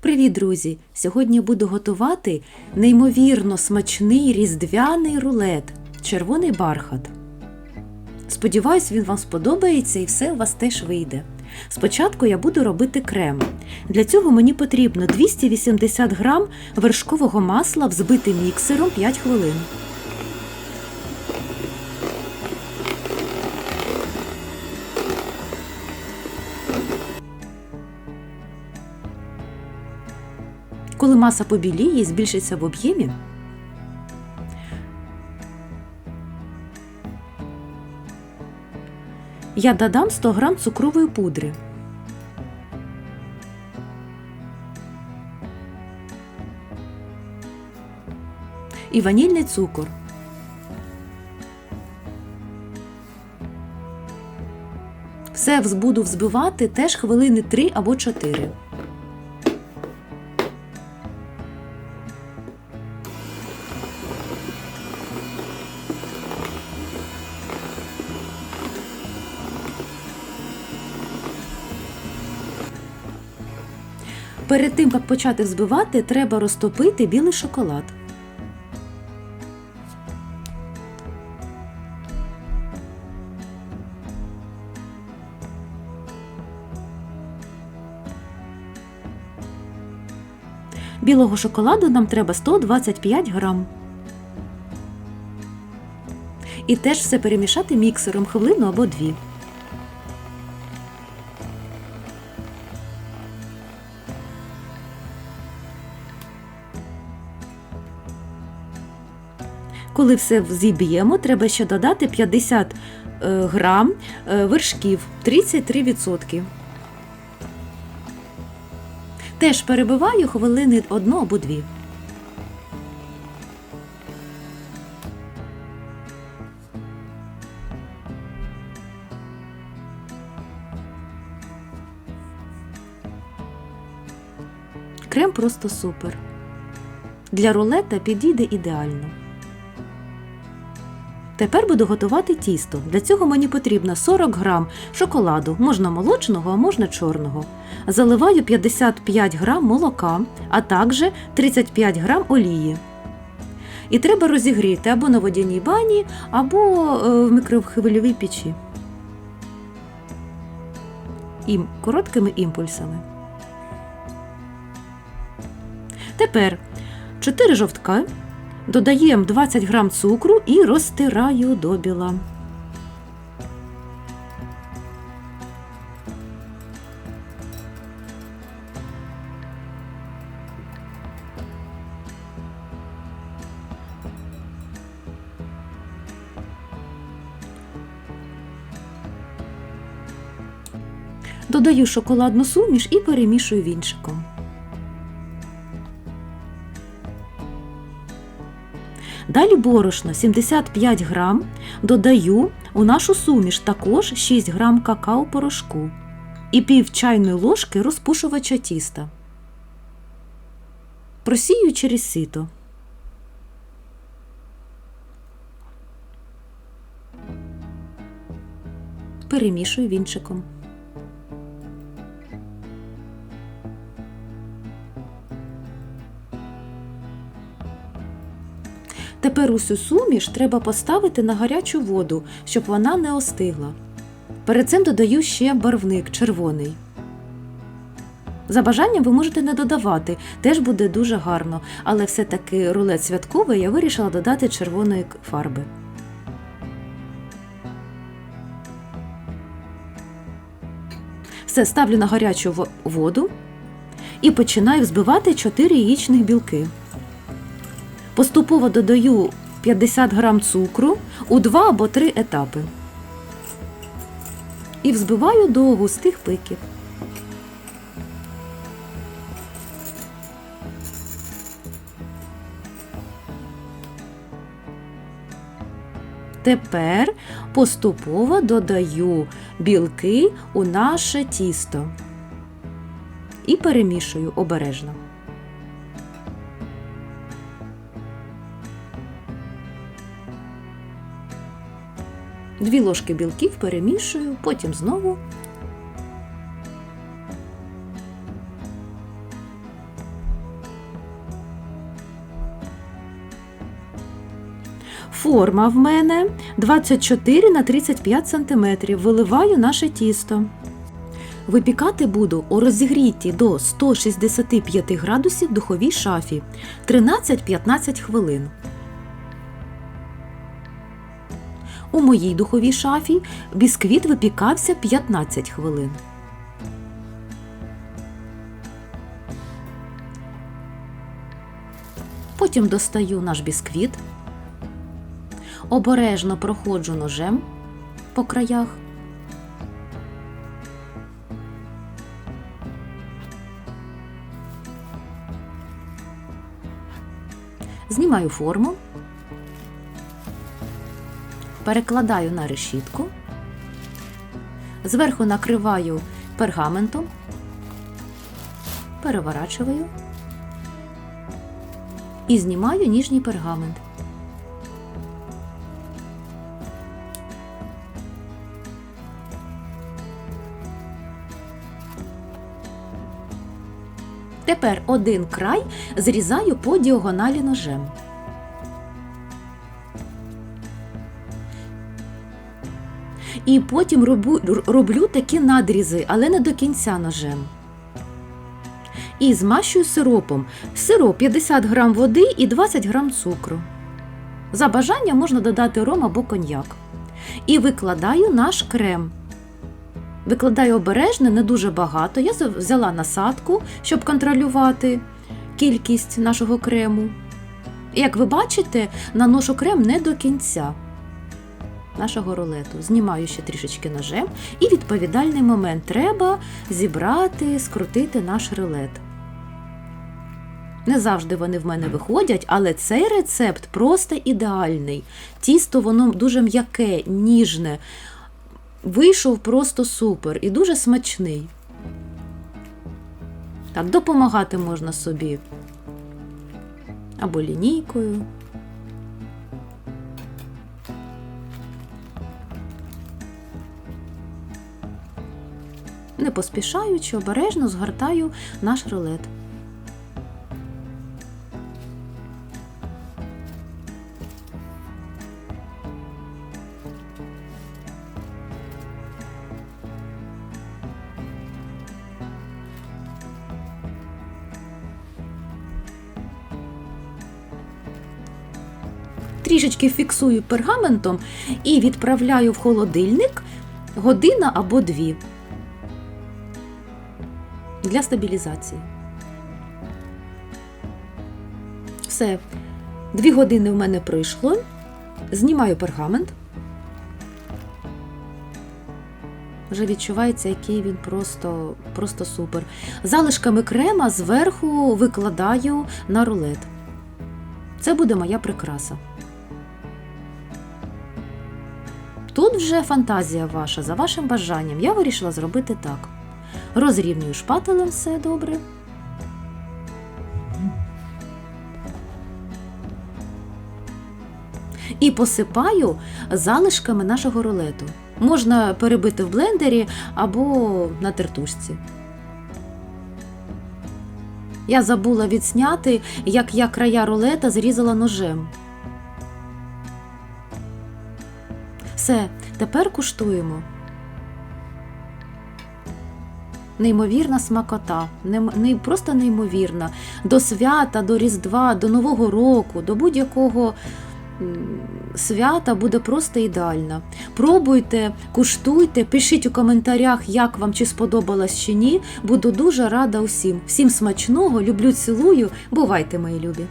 Привіт, друзі! Сьогодні буду готувати неймовірно смачний різдвяний рулет червоний бархат. Сподіваюсь, він вам сподобається і все у вас теж вийде. Спочатку я буду робити крем. Для цього мені потрібно 280 грам вершкового масла взбити міксером 5 хвилин. Коли маса побіліє і збільшиться в об'ємі, я додам 100 грам цукрової пудри. І ванільний цукор. Все буду взбивати теж хвилини 3 або 4. Перед тим, як почати взбивати, треба розтопити білий шоколад. Білого шоколаду нам треба 125 грам. І теж все перемішати міксером хвилину або дві. Коли все зіб'ємо, треба ще додати 50 е, грам е, вершків 33%. Теж перебиваю хвилини одну або дві. Крем просто супер. Для рулета підійде ідеально. Тепер буду готувати тісто. Для цього мені потрібно 40 грам шоколаду, можна молочного, а можна чорного. Заливаю 55 грам молока, а також 35 грам олії. І треба розігріти або на водяній бані, або е, в мікрохвильовій печі. Ім, короткими імпульсами. Тепер 4 жовтка. Додаємо 20 грам цукру і розтираю до біла. Додаю шоколадну суміш і перемішую вінчиком. Далі борошно 75 грам додаю у нашу суміш також 6 грам какао-порошку і пів чайної ложки розпушувача тіста. Просію через сито. Перемішую вінчиком. Тепер усю суміш треба поставити на гарячу воду, щоб вона не остигла. Перед цим додаю ще барвник червоний. За бажанням ви можете не додавати, теж буде дуже гарно, але все-таки рулет святковий я вирішила додати червоної фарби. Все ставлю на гарячу воду і починаю взбивати 4 яєчних білки. Поступово додаю 50 грам цукру у 2 або 3 етапи. І взбиваю до густих пиків. Тепер поступово додаю білки у наше тісто і перемішую обережно. Дві ложки білків перемішую, потім знову. Форма в мене 24 на 35 см. Виливаю наше тісто. Випікати буду у розігріті до 165 градусів духовій шафі 13-15 хвилин. У моїй духовій шафі бісквіт випікався 15 хвилин. Потім достаю наш бісквіт, обережно проходжу ножем по краях. Знімаю форму, перекладаю на решітку, зверху накриваю пергаментом, переворачую і знімаю ніжній пергамент. Тепер один край зрізаю по діагоналі ножем. І потім роблю, роблю такі надрізи, але не до кінця ножем. І змащую сиропом. Сироп 50 грам води і 20 грам цукру. За бажанням можна додати ром або коньяк. І викладаю наш крем. Викладаю обережно, не дуже багато. Я взяла насадку, щоб контролювати кількість нашого крему. Як ви бачите, наношу крем не до кінця нашого рулету. Знімаю ще трішечки ножем, і відповідальний момент треба зібрати, скрутити наш рулет. Не завжди вони в мене виходять, але цей рецепт просто ідеальний. Тісто воно дуже м'яке, ніжне. Вийшов просто супер і дуже смачний. Так, допомагати можна собі або лінійкою. Не поспішаючи, обережно згортаю наш рулет. Трішечки фіксую пергаментом і відправляю в холодильник година або дві для стабілізації. Все, дві години в мене пройшло. Знімаю пергамент. Вже відчувається, який він просто, просто супер. Залишками крема зверху викладаю на рулет. Це буде моя прикраса. Тут вже фантазія ваша, за вашим бажанням. Я вирішила зробити так. Розрівнюю шпателем все добре. І посипаю залишками нашого рулету. Можна перебити в блендері або на тертушці. Я забула відсняти, як я края рулета зрізала ножем. Все, тепер куштуємо. Неймовірна смакота, не, просто неймовірна. До свята, до Різдва, до Нового року, до будь-якого свята буде просто ідеальна. Пробуйте, куштуйте, пишіть у коментарях, як вам чи сподобалось чи ні. Буду дуже рада усім. Всім смачного, люблю, цілую. Бувайте, мої любі!